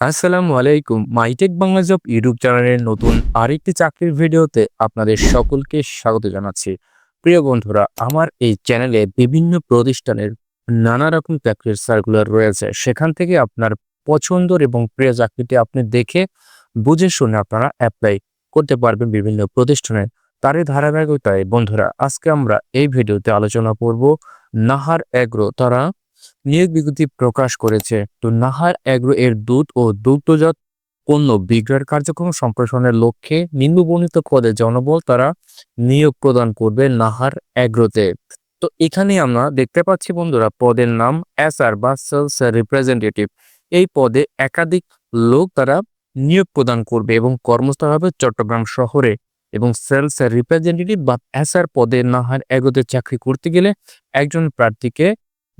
আসসালামু আলাইকুম। MyTech Bangla job YouTube চ্যানেলের নতুন আরেকটি চাকরির ভিডিওতে আপনাদের সকলকে স্বাগত জানাচ্ছি। প্রিয় বন্ধুরা, আমার এই চ্যানেলে বিভিন্ন প্রতিষ্ঠানের নানা রকম চাকরির সার্কুলার রয়েছে। সেখান থেকে আপনার পছন্দর এবং প্রিয় চাকরিটি আপনি দেখে, বুঝে শুনে আপনারা অ্যাপ্লাই করতে পারবেন বিভিন্ন প্রতিষ্ঠানের তারই ধারাবাহিকতায়। বন্ধুরা, আজকে আমরা এই ভিডিওতে আলোচনা করব নাহার এগ্রো। তারা নিয়োগ বিজ্ঞপ্তি প্রকাশ করেছে তো নাহার এগ্রো এর দুধ ও দুগ্ধজাত পণ্য বিক্রয়ের কার্যক্রম সম্প্রসারণের লক্ষ্যে নিম্নবর্ণিত পদে জনবল তারা নিয়োগ প্রদান করবে নাহার অ্যাগ্রোতে তো এখানে আমরা দেখতে পাচ্ছি বন্ধুরা, পদের নাম এসআর বা সেলস রিপ্রেজেন্টেটিভ। এই পদে একাধিক লোক তারা নিয়োগ প্রদান করবে এবং কর্মস্থল হবে চট্টগ্রাম শহরে এবং সেলস রিপ্রেজেন্টেটিভ বা এসআর পদে নাহার এগ্রোতে চাকরি করতে গেলে একজন প্রার্থীকে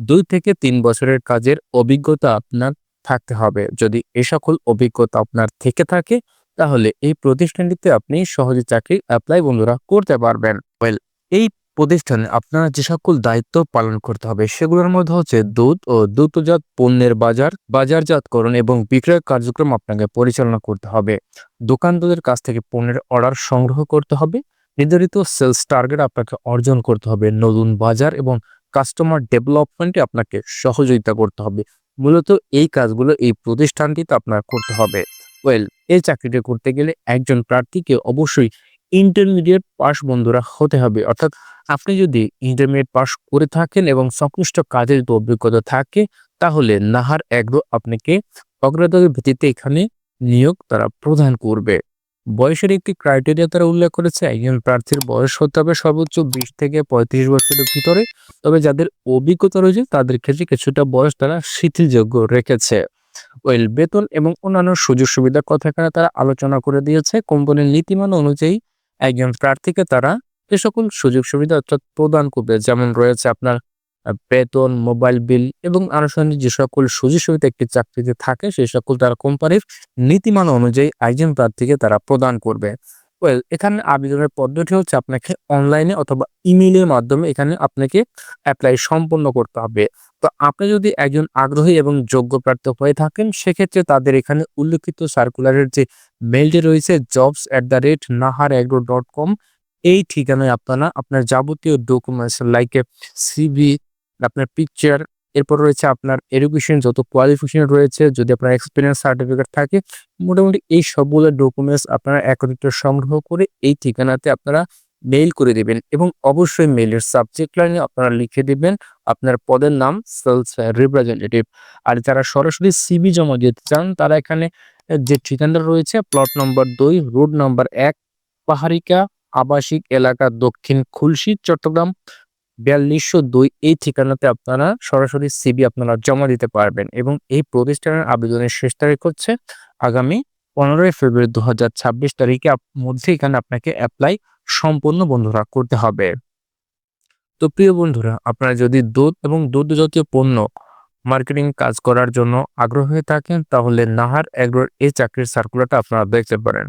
দুই থেকে তিন বছরের কাজের অভিজ্ঞতা আপনার থাকতে হবে। যদি এ সকল অভিজ্ঞতা আপনার থেকে থাকে, তাহলে এই প্রতিষ্ঠানটিতে আপনি সহজে চাকরি অ্যাপ্লাই বন্ধুরা করতে পারবেন। ওয়েল এই প্রতিষ্ঠানে আপনারা যে সকল দায়িত্ব পালন করতে হবে, সেগুলোর মধ্যে হচ্ছে দুধ ও দুগ্ধজাত পণ্যের বাজার, বাজারজাতকরণ এবং বিক্রয় কার্যক্রম আপনাকে পরিচালনা করতে হবে। দোকানদারদের কাছ থেকে পণ্যের অর্ডার সংগ্রহ করতে হবে। নির্ধারিত সেলস টার্গেট আপনাকে অর্জন করতে হবে। নতুন বাজার এবং কাস্টমার ডেভেলপমেন্টে আপনাকে সহযোগিতা করতে হবে। মূলত এই কাজগুলো, এই প্রতিষ্ঠানটিতে আপনার করতে হবে। ওয়েল এই চাকরিটা করতে গেলে একজন প্রার্থীকে অবশ্যই ইন্টারমিডিয়েট পাস বন্ধুরা হতে হবে। অর্থাৎ আপনি যদি ইন্টারমিডিয়েট পাস করে থাকেন এবং সংশ্লিষ্ট কাজের যদি অভিজ্ঞতা থাকে, তাহলে নাহার এগ্রো আপনাকে অগ্রাধিকার ভিত্তিতে এখানে নিয়োগ তারা প্রদান করবে। বয়সের একটি ক্রাইটেরিয়া তারা উল্লেখ করেছে, একজন প্রার্থীর বয়স হতে হবে সর্বোচ্চ বিশ থেকে পঁয়ত্রিশ বছরের ভিতরে। তবে যাদের অভিজ্ঞতা রয়েছে, তাদের ক্ষেত্রে কিছুটা বয়স তারা শিথিলযোগ্য রেখেছে। ওয়েল বেতন এবং অন্যান্য সুযোগ সুবিধার কথা এখানে তারা আলোচনা করে দিয়েছে। কোম্পানির নীতিমান অনুযায়ী একজন প্রার্থীকে তারা এ সকল সুযোগ সুবিধা অর্থাৎ প্রদান করবে। যেমন রয়েছে আপনার বেতন, মোবাইল বিল এবং আনুষঙ্গিক যে সকল সুযোগ সুবিধা একটি চাকরিতে থাকে, সেই সকল তারা কোম্পানির নীতিমালা অনুযায়ী একজন প্রার্থীকে তারা প্রদান করবে। ওয়েল এখানে আবেদনের পদ্ধতি হচ্ছে আপনাকে অনলাইনে অথবা ইমেইলের মাধ্যমে এখানে আপনাকে অ্যাপ্লাই সম্পন্ন করতে হবে। তো আপনি যদি একজন আগ্রহী এবং যোগ্য প্রার্থী হয়ে থাকেন, সেক্ষেত্রে তাদের এখানে উল্লেখিত সার্কুলারের যে মেইলটি রয়েছে jobs at the rate Nahar Agro dot com এই ঠিকানায় আপনারা, আপনার যাবতীয় documents like CV picture picture এরপর রয়েছে আপনার এডুকেশন যত কোয়ালিফিকেশন রয়েছে, যদি আপনার এক্সপিরিয়েন্স সার্টিফিকেট থাকে, মোটামুটি এই সবগুলো ডকুমেন্টস আপনারা একত্রিত সংগ্রহ করে এই ঠিকানাতে আপনারা মেইল করে দিবেন এবং অবশ্যই মেইলের সাবজেক্ট লাইনে আপনারা লিখে দিবেন আপনার পদের নাম সেলস রিপ্রেজেন্টেটিভ আর যারা সরাসরি সিবি জমা দিতে চান, তারা এখানে যে ঠিকানা রয়েছে প্লট নম্বর দুই রোড নম্বর এক, পাহাড়িকা, আবাসিক এলাকা দক্ষিণ খুলশি, চট্টগ্রাম। বিয়াল্লিশশো দুই এই ঠিকানাতে আপনারা সরাসরি সিবি আপনারা জমা দিতে পারবেন এবং এই প্রতিষ্ঠানের আবেদনের শেষ তারিখ হচ্ছে আগামী পনেরোই ফেব্রুয়ারি দু হাজার ছাব্বিশ তারিখে মধ্যে এখানে আপনাকে অ্যাপ্লাই সম্পূর্ণ বন্ধুরা করতে হবে। তো প্রিয় বন্ধুরা, আপনারা যদি দুধ এবং দুধ জাতীয় পণ্য মার্কেটিং কাজ করার জন্য আগ্রহ হয়ে থাকেন, তাহলে নাহার এগ্রোর এই চাকরির সার্কুলারটা আপনারা দেখতে পারেন।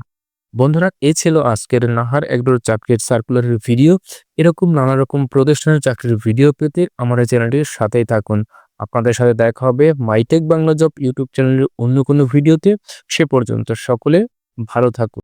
বন্ধুরা, এ ছিল আজকের নাহার একডোর চাকরির সার্কুলারের ভিডিও এরকম নানা রকম প্রতিষ্ঠানের চাকরির ভিডিও পেতে আমার চ্যানেলটির সাথেই থাকুন। আপনাদের সাথে দেখা হবে মাইটেক বাংলা জব ইউটিউব চ্যানেলের অন্য কোনো ভিডিওতে সে পর্যন্ত সকলে ভালো থাকুন।